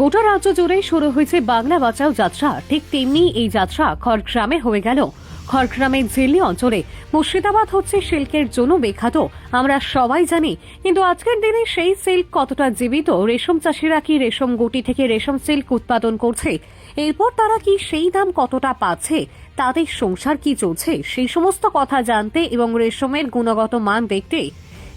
গোটা রাজ্য জুড়েই শুরু হয়েছে বাংলা বাঁচাও যাত্রা। ঠিক তেমনি এই যাত্রা খড়গ্রামে হয়ে গেল। খড়গ্রামের ঝিল্লি অঞ্চলে মুর্শিদাবাদ হচ্ছে সিল্কের জন্য বিখ্যাত। আমরা সবাই জানি, কিন্তু আজকের দিনে সেই সিল্ক কতটা জীবিত? রেশম চাষিরা কি রেশম গুটি থেকে রেশম সিল্ক উৎপাদন করছে? এরপর তারা কি সেই দাম কতটা পাচ্ছে? তাদের সংসার কি চলছে? সেই সমস্ত কথা জানতে এবং রেশমের গুণগত মান দেখতে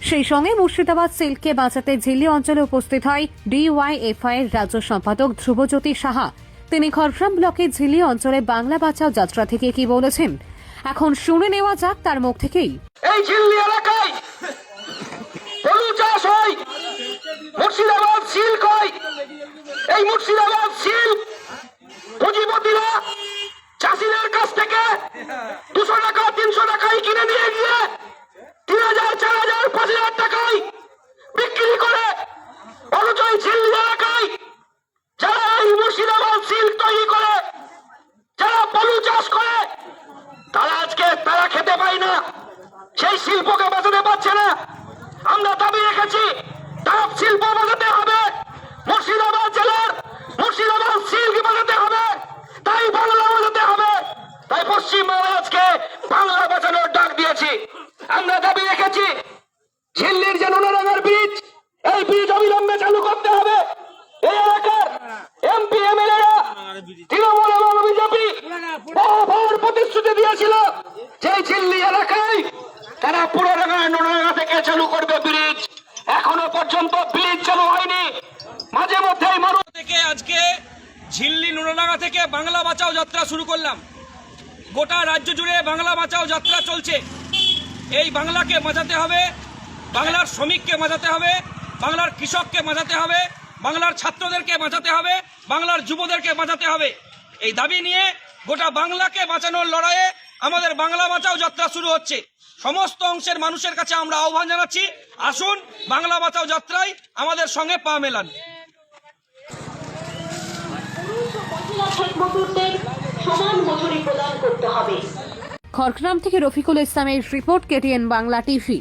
সেই সঙ্গে মুর্শিদাবাদ সিল্ককে বাঁচাতে ঝিল্লি অঞ্চলে উপস্থিত হয় ডিওয়াইএফআই এর রাজ্য সম্পাদক ধ্রুবজ্যোতি সাহা। তিনি খড়গ্রাম ব্লকের ঝিল্লি অঞ্চলে বাংলা বাঁচাও যাত্রা থেকে কি বলেছেন? এখন শুনে নেওয়া যাক তার মুখ থেকেই। এই ঝিল্লি এলাকায় পলু চাষ হয়, মুর্শিদাবাদ এই মুর্শিদাবাদ পুঁজিপতিরা চাষিদের কাছ থেকে দুশো টাকা, তিনশো টাকায় কিনে নিয়ে গিয়ে এই ঝিল্লি এলাকায় যারা এই মুর্শিদাবাদ সিল্ক তৈরি করে, যারা পলু চাষ করে, তারা আজকে তারা খেতে পায় না। সেই শিল্পকে বাঁচাতে পারছে না। আমরা দাবি রেখেছি তাঁত শিল্প বাঁচাতে হবে। মুর্শিদাবাদ জেলার মুর্শিদাবাদ সিল্ক বাঁচাতে হবে। তাই বাংলা বাঁচাতে হবে। তাই পশ্চিমবঙ্গ আজকে বাংলা বাঁচানোর ডাক দিয়েছি। আমরা দাবি রেখেছি, ঝিল্লির যে নুনারাঙ্গার বীজ করতে হবে। এই এলাকার এমপি এমএলএরা তৃণমূল এবং বিজেপি বহুবার প্রতিশ্রুতি দিয়েছিল যে এই এলাকায়। তারা পুরোডাঙ্গা নোনাডাঙ্গা থেকে চালু করবে ব্রিজ। এখনও পর্যন্ত ব্রিজ চালু হয়নি। মাঝে মধ্যেই মানুষ থেকে আজকে ঝিল্লি নুরাডাঙ্গা থেকে বাংলা বাঁচাও যাত্রা শুরু করলাম। গোটা রাজ্য জুড়ে বাংলা বাঁচাও যাত্রা চলছে। এই বাংলাকে বাঁচাতে হবে, বাংলার শ্রমিককে বাঁচাতে হবে। বাংলার কৃষককে বাঁচাতে হবে, বাংলার ছাত্রদেরকে বাঁচাতে হবে, বাংলার যুবদেরকে বাঁচাতে হবে। এই দাবি নিয়ে গোটা বাংলাকে বাঁচানোর লড়াইয়ে আমাদের বাংলা বাঁচাও যাত্রা শুরু হচ্ছে। সমস্ত অংশের মানুষের কাছে আমরা আহ্বান জানাচ্ছি, আসুন বাংলা বাঁচাও যাত্রায় আমাদের সঙ্গে পা মেলান। খড়গ্রাম থেকে রফিকুল ইসলামের রিপোর্ট কেটিএন বাংলা টিভি।